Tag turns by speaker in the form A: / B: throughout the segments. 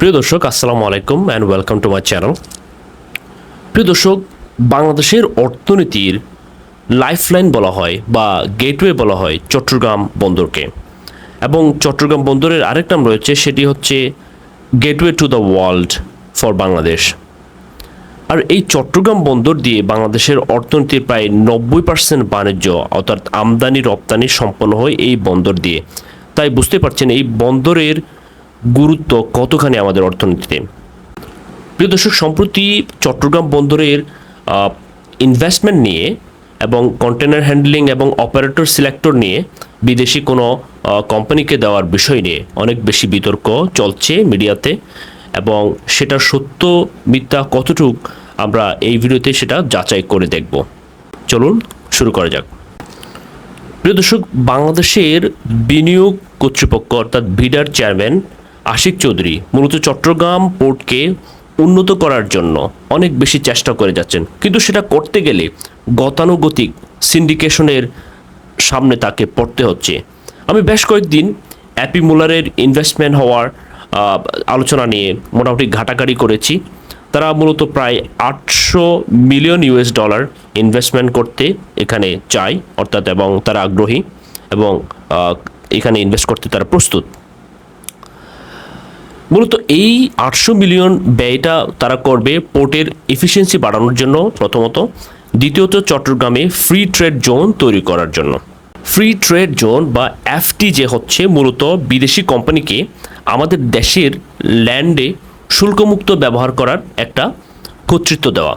A: প্রিয় দর্শক, আসসালামু আলাইকুম and welcome to my channel প্রিয় দর্শক, বাংলাদেশের অর্থনীতির লাইফলাইন বলা হয় বা গেটওয়ে বলা হয় চট্টগ্রাম বন্দরকে। এবং চট্টগ্রাম বন্দরের আরেক নাম রয়েছে, সেটি হচ্ছে gateway to the world for Bangladesh. আর এই চট্টগ্রাম বন্দর দিয়ে বাংলাদেশের অর্থনীতির প্রায় নব্বই পার্সেন্ট বাণিজ্য, অর্থাৎ আমদানি রপ্তানি সম্পন্ন হয় এই বন্দর দিয়ে। তাই বুঝতে পারছেন, এই বন্দরের গুরুত্ব কতখানি আমাদের অর্থনীতিতে? প্রিয় দর্শক, সম্প্রতি চট্টগ্রাম বন্দরের ইনভেস্টমেন্ট নিয়ে এবং কন্টেনার হ্যান্ডলিং এবং অপারেটর সিলেক্টর নিয়ে বিদেশি কোনো কোম্পানিকে দেওয়ার বিষয় নিয়ে অনেক বেশি বিতর্ক চলছে মিডিয়াতে এবং সেটা সত্য, মিথ্যা কতটুক আমরা এই ভিডিওতে সেটা যাচাই করে দেখব। চলুন শুরু করা যাক। প্রিয় দর্শক, বাংলাদেশের বিনিয়োগ কর্তৃপক্ষ অর্থাৎ ভিডার চেয়ারম্যান আশিক চৌধুরী মূলত চট্টগ্রাম পোর্টকে উন্নত করার জন্য অনেক বেশি চেষ্টা করে যাচ্ছেন। কিন্তু সেটা করতে গেলে গতানুগতিক সিন্ডিকেশনের সামনে তাকে পড়তে হচ্ছে। আমি বেশ কয়েকদিন অ্যাপি মুলারের ইনভেস্টমেন্ট হওয়ার আলোচনা নিয়ে মোটামুটি ঘাটাঘাটি করেছি। তারা মূলত প্রায় আটশো মিলিয়ন ইউএস ডলার ইনভেস্টমেন্ট করতে এখানে চায়, অর্থাৎ এবং তারা আগ্রহী এবং এখানে ইনভেস্ট করতে তারা প্রস্তুত। মূলত এই আটশো মিলিয়ন ব্যয়টা তারা করবে পোর্টের এফিসিয়েন্সি বাড়ানোর জন্য প্রথমত। দ্বিতীয়ত চট্টগ্রামে ফ্রি ট্রেড জোন তৈরি করার জন্য। ফ্রি ট্রেড জোন বা এফটি যে হচ্ছে মূলত বিদেশি কোম্পানিকে আমাদের দেশের ল্যান্ডে শুল্কমুক্ত ব্যবহার করার একটা কর্তৃত্ব দেওয়া।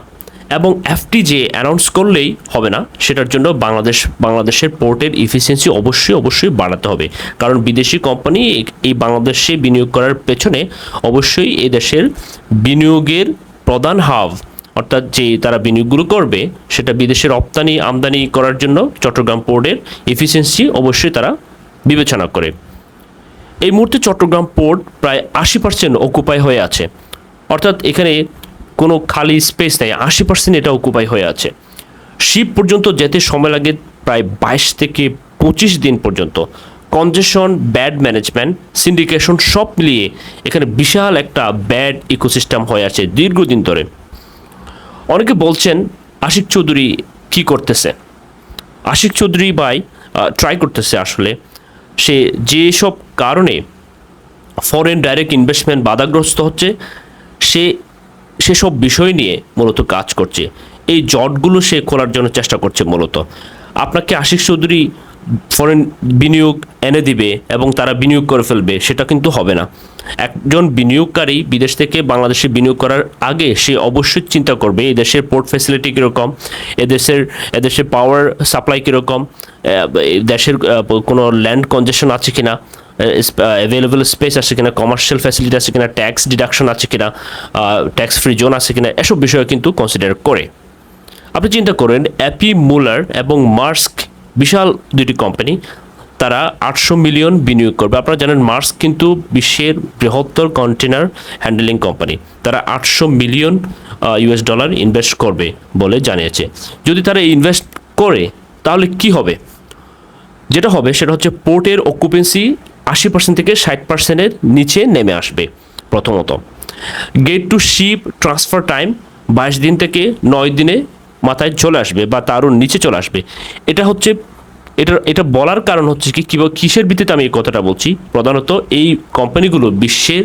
A: এবং এফটি যে অ্যানাউন্স করলেই হবে না। সেটার জন্য বাংলাদেশ, বাংলাদেশের পোর্টের ইফিসিয়েন্সি অবশ্যই অবশ্যই বাড়াতে হবে। কারণ বিদেশি কোম্পানি এই- বাংলাদেশে বিনিয়োগ করার পেছনে অবশ্যই এই দেশের বিনিয়োগের প্রধান হাব, অর্থাৎ যে তারা বিনিয়োগগুলো করবে, সেটা বিদেশে রপ্তানি, আমদানি করার জন্য চট্টগ্রাম পোর্টের এফিসিয়েন্সি অবশ্যই তারা বিবেচনা করে। এই মুহূর্তে চট্টগ্রাম পোর্ট প্রায় আশি পার্সেন্ট অকুপাই হয়ে আছে। অর্থাৎ এখানে কোনো খালি স্পেস নেই, আশি পার্সেন্ট এটা অকুপাই হয়ে আছে। শিপ পর্যন্ত যেতে সময় লাগে প্রায় বাইশ থেকে পঁচিশ দিন পর্যন্ত। কনজেশন ব্যাড ম্যানেজমেন্ট সিন্ডিকেশন সব মিলিয়ে এখানে বিশাল একটা ব্যাড ইকোসিস্টেম হয়ে আছে দীর্ঘদিন ধরে। অনেকে বলছেন, আশিক চৌধুরী কি করতেছে? আশিক চৌধুরী ভাই ট্রাই করতেছে আসলে। সে যেসব কারণে ফরেন ডাইরেক্ট ইনভেস্টমেন্ট বাধাগ্রস্ত হচ্ছে, সে সেসব বিষয় নিয়ে মূলত কাজ করছে। এই জটগুলো সে খোলার জন্য চেষ্টা করছে মূলত। আপনাকে আশিক চৌধুরী ফরেন বিনিয়োগ এনে দিবে এবং তারা বিনিয়োগ করে ফেলবে, সেটা কিন্তু হবে না। একজন বিনিয়োগকারী বিদেশ থেকে বাংলাদেশে বিনিয়োগ করার আগে সে অবশ্যই চিন্তা করবে, এই দেশের পোর্ট ফ্যাসিলিটি কীরকম এদেশের এদেশের পাওয়ার সাপ্লাই কীরকম দেশের কোনো ল্যান্ড কনজেশন আছে কিনা অ্যাভেলেবল স্পেস আছে কিনা কমার্শিয়াল ফ্যাসিলিটি আছে কিনা ট্যাক্স ডিডাকশন আছে কিনা ট্যাক্স ফ্রি জোন আছে কিনা, এসব বিষয়ে কিন্তু কনসিডার করে। আপনি চিন্তা করেন অ্যাপি মুলার এবং মার্স্ক বিশাল দুটি কোম্পানি তারা আটশো মিলিয়ন বিনিয়োগ করবে। আপনারা জানেন মার্স্ক কিন্তু বিশ্বের বৃহত্তর কন্টেনার হ্যান্ডেলিং কোম্পানি তারা আটশো মিলিয়ন ইউএস ডলার ইনভেস্ট করবে বলে জানিয়েছে। যদি তারা ইনভেস্ট করে, তাহলে কি হবে? যেটা হবে, সেটা হচ্ছে পোর্টের অকুপেন্সি আশি পার্সেন্ট থেকে ষাট পার্সেন্টের নিচে নেমে আসবে প্রথমত। Gate to ship transfer time বাইশ দিন থেকে নয় দিনে মাথায় চলে আসবে বা তারও নিচে চলে আসবে। এটা হচ্ছে, এটা এটা বলার কারণ হচ্ছে কি কীভাবে কিসের ভিত্তিতে আমি এই কথাটা বলছি? প্রধানত এই কোম্পানিগুলো বিশ্বের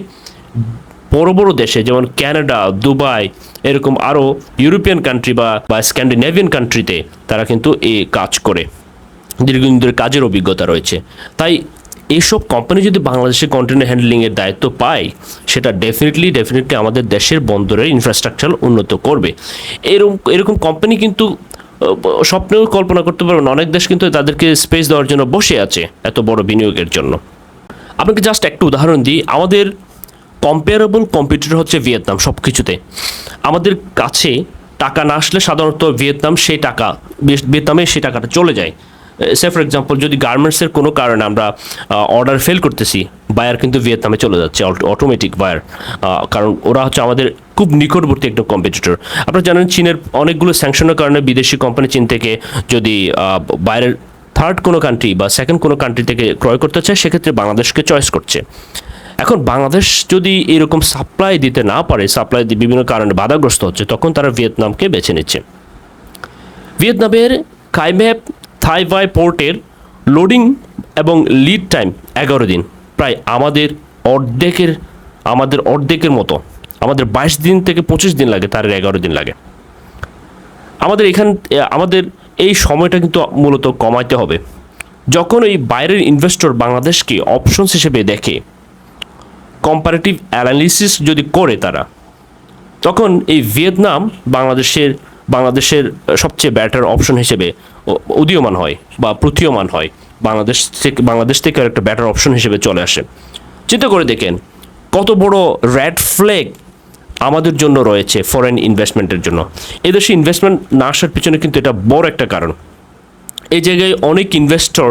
A: বড় বড় দেশে, যেমন ক্যানাডা দুবাই এরকম আরও ইউরোপিয়ান কান্ট্রি বা বা স্ক্যান্ডিনেভিয়ান কান্ট্রিতে তারা কিন্তু এ কাজ করে। দীর্ঘদিন ধরে কাজের অভিজ্ঞতা রয়েছে। তাই এইসব কোম্পানি যদি বাংলাদেশে কন্টেনার হ্যান্ডলিংয়ের দায়িত্ব পায়, সেটা ডেফিনেটলি ডেফিনেটলি আমাদের দেশের বন্দরের ইনফ্রাস্ট্রাকচার উন্নত করবে। এরকম এরকম কোম্পানি কিন্তু স্বপ্নেও কল্পনা করতে পারবেন। অনেক দেশ কিন্তু তাদেরকে স্পেস দেওয়ার জন্য বসে আছে এত বড় বিনিয়োগের জন্য। আপনাকে জাস্ট একটা উদাহরণ দিই। আমাদের কম্পেয়ারেবল কম্পিটিটর হচ্ছে ভিয়েতনাম সব কিছুতে আমাদের কাছে টাকা না আসলে সাধারণত ভিয়েতনাম সেই টাকা, ভিয়েতনামে সেই টাকাটা চলে যায়। সে ফর এক্সাম্পল যদি গার্মেন্টসের কোনো কারণে আমরা অর্ডার ফেল করতেছি বায়ার কিন্তু ভিয়েতনামে চলে যাচ্ছে অটোমেটিক বায়ার কারণ ওরা হচ্ছে আমাদের খুব নিকটবর্তী একটা কম্পিটিটর আপনারা জানেন চীনের অনেকগুলো স্যাংশনের কারণে বিদেশি কোম্পানি চীন থেকে যদি বাইরের থার্ড কোনো কান্ট্রি বা সেকেন্ড কোনো কান্ট্রি থেকে ক্রয় করতে চায়, সেক্ষেত্রে বাংলাদেশকে চয়েস করছে। এখন বাংলাদেশ যদি এরকম সাপ্লাই দিতে না পারে সাপ্লাই বিভিন্ন কারণে বাধাগ্রস্ত হচ্ছে, তখন তারা ভিয়েতনামকে বেছে নিচ্ছে। ভিয়েতনামের কাইম্যাপ থাইভাই পোর্টের লোডিং এবং লিড টাইম এগারো দিন, প্রায় আমাদের অর্ধেকের আমাদের অর্ধেকের মতো, আমাদের বাইশ দিন থেকে পঁচিশ দিন লাগে, তার এগারো দিন লাগে। আমাদের এখান, আমাদের এই সময়টা কিন্তু মূলত কমাইতে হবে। যখন এই বাইরের ইনভেস্টর বাংলাদেশকে অপশনস হিসেবে দেখে কম্পারেটিভ অ্যানালিসিস যদি করে তারা, তখন এই ভিয়েতনাম বাংলাদেশের বাংলাদেশের সবচেয়ে ব্যাটার অপশন হিসেবে উদীয়মান হয় বা প্রতীয়মান হয়, বাংলাদেশ থেকে বাংলাদেশ থেকে একটা ব্যাটার অপশন হিসেবে চলে আসে। চিন্তা করে দেখেন, কত বড় রেড ফ্ল্যাগ আমাদের জন্য রয়েছে ফরেন ইনভেস্টমেন্টের জন্য। এদেশে ইনভেস্টমেন্ট না আসার পিছনে কিন্তু এটা বড় একটা কারণ। এই জায়গায় অনেক ইনভেস্টর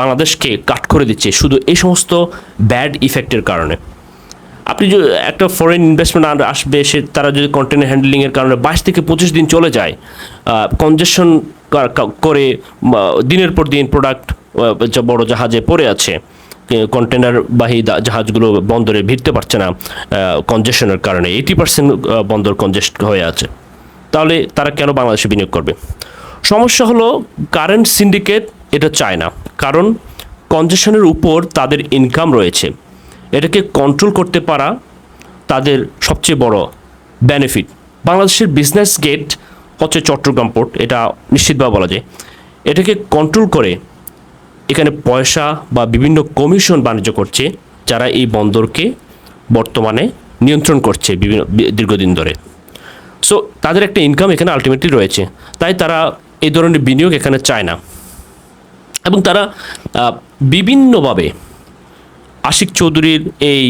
A: বাংলাদেশকে কাট করে দিচ্ছে, শুধু এই সমস্ত ব্যাড ইফেক্টের কারণে। আপনি যদি একটা ফরেন ইনভেস্টমেন্ট আসবে, সে তারা যদি কন্টেনার হ্যান্ডলিংয়ের কারণে বাইশ থেকে পঁচিশ দিন চলে যায় কনজেশন করে দিনের পর দিন প্রোডাক্ট বড় জাহাজে পড়ে আছে কন্টেনারবাহী জাহাজগুলো বন্দরে ভিড়তে পারছে না কনজেশনের কারণে। এইটি পার্সেন্ট বন্দর কনজেস্ট হয়ে আছে। তাহলে তারা কেন বাংলাদেশে বিনিয়োগ করবে? সমস্যা হলো কারেন্ট সিন্ডিকেট এটা চায় না। কারণ কনজেশনের উপর তাদের ইনকাম রয়েছে। এটাকে কন্ট্রোল করতে পারা তাদের সবচেয়ে বড় বেনিফিট বাংলাদেশের বিজনেস গেট হচ্ছে চট্টগ্রাম পোর্ট এটা নিশ্চিতভাবে বলা যায়। এটাকে কন্ট্রোল করে এখানে পয়সা বা বিভিন্ন কমিশন বাণিজ্য করছে, যারা এই বন্দরকে বর্তমানে নিয়ন্ত্রণ করছে বিভিন্ন, দীর্ঘদিন ধরে। সো তাদের একটা ইনকাম এখানে আলটিমেটলি রয়েছে। তাই তারা এই ধরনের বিনিয়োগ এখানে চায় না। এবং তারা বিভিন্নভাবে আশিক চৌধুরীর এই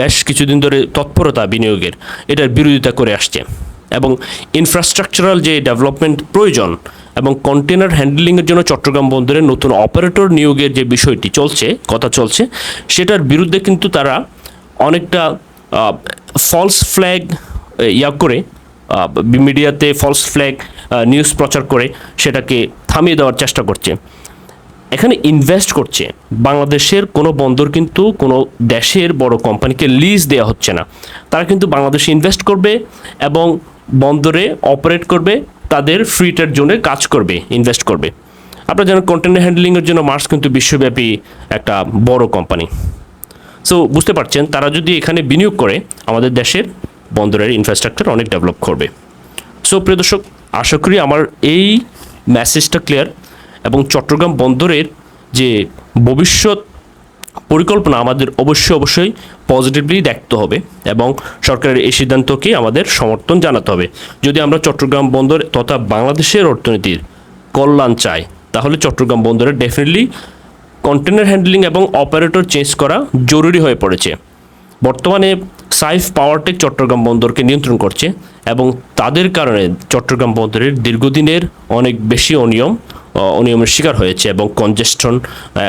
A: বেশ কিছুদিন ধরে তৎপরতা বিনিয়োগের, এটার বিরোধিতা করে আসছে। এবং ইনফ্রাস্ট্রাকচারাল যে ডেভেলপমেন্ট প্রয়োজন এবং কন্টেনার হ্যান্ডলিংয়ের জন্য চট্টগ্রাম বন্দরে নতুন অপারেটর নিয়োগের যে বিষয়টি চলছে, কথা চলছে, সেটার বিরুদ্ধে কিন্তু তারা অনেকটা ফলস ফ্ল্যাগ ইয়া করে মিডিয়াতে ফলস ফ্ল্যাগ নিউজ প্রচার করে সেটাকে থামিয়ে দেওয়ার চেষ্টা করছে। এখানে ইনভেস্ট করছে। বাংলাদেশের কোনো বন্দর কিন্তু কোনো দেশের বড় কোম্পানিকে লিজ দেওয়া হচ্ছে না। তারা কিন্তু বাংলাদেশে ইনভেস্ট করবে এবং বন্দরে অপারেট করবে, তাদের ফ্রি ট্রেড জোনে কাজ করবে ইনভেস্ট করবে। আপনারা জানেন কন্টেনার হ্যান্ডলিংয়ের জন্য মার্স কিন্তু বিশ্বব্যাপী একটা বড় কোম্পানি সো বুঝতে পারছেন, তারা যদি এখানে বিনিয়োগ করে, আমাদের দেশের বন্দরের ইনফ্রাস্ট্রাকচার অনেক ডেভেলপ করবে। সো প্রিয় দর্শক, আশা করি আমার এই মেসেজটা ক্লিয়ার এবং চট্টগ্রাম বন্দরের যে ভবিষ্যৎ পরিকল্পনা আমাদের অবশ্যই অবশ্যই পজিটিভলি দেখতে হবে এবং সরকারের এই সিদ্ধান্তকে আমাদের সমর্থন জানাতে হবে। যদি আমরা চট্টগ্রাম বন্দর তথা বাংলাদেশের অর্থনীতির কল্যাণ চাই, তাহলে চট্টগ্রাম বন্দরে ডেফিনেটলি কন্টেনার হ্যান্ডলিং এবং অপারেটর চেঞ্জ করা জরুরি হয়ে পড়েছে। বর্তমানে সাইফ পাওয়ারটেক চট্টগ্রাম বন্দরকে নিয়ন্ত্রণ করছে এবং তাদের কারণে চট্টগ্রাম বন্দরের দীর্ঘদিনের অনেক বেশি অনিয়ম অনিয়মের শিকার হয়েছে এবং কনজেস্টন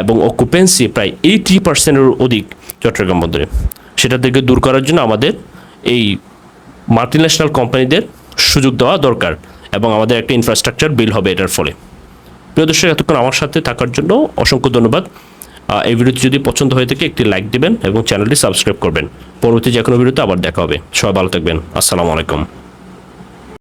A: এবং অকুপেন্সি প্রায় এইটি পার্সেন্টের অধিক চট্টগ্রাম বন্দরে। সেটা থেকে দূর করার জন্য আমাদের এই মাল্টিন্যাশনাল কোম্পানিদের সুযোগ দেওয়া দরকার এবং আমাদের একটা ইনফ্রাস্ট্রাকচার বিল হবে এটার ফলে। প্রিয় দর্শক, এতক্ষণ আমার সাথে থাকার জন্য অসংখ্য ধন্যবাদ। এই ভিডিওটি যদি পছন্দ হয়ে থাকে, একটি লাইক দিবেন এবং চ্যানেলটি সাবস্ক্রাইব করবেন। পরবর্তী যে কোনো ভিডিওতে আবার দেখা হবে। সবাই ভালো থাকবেন। আসসালামু আলাইকুম।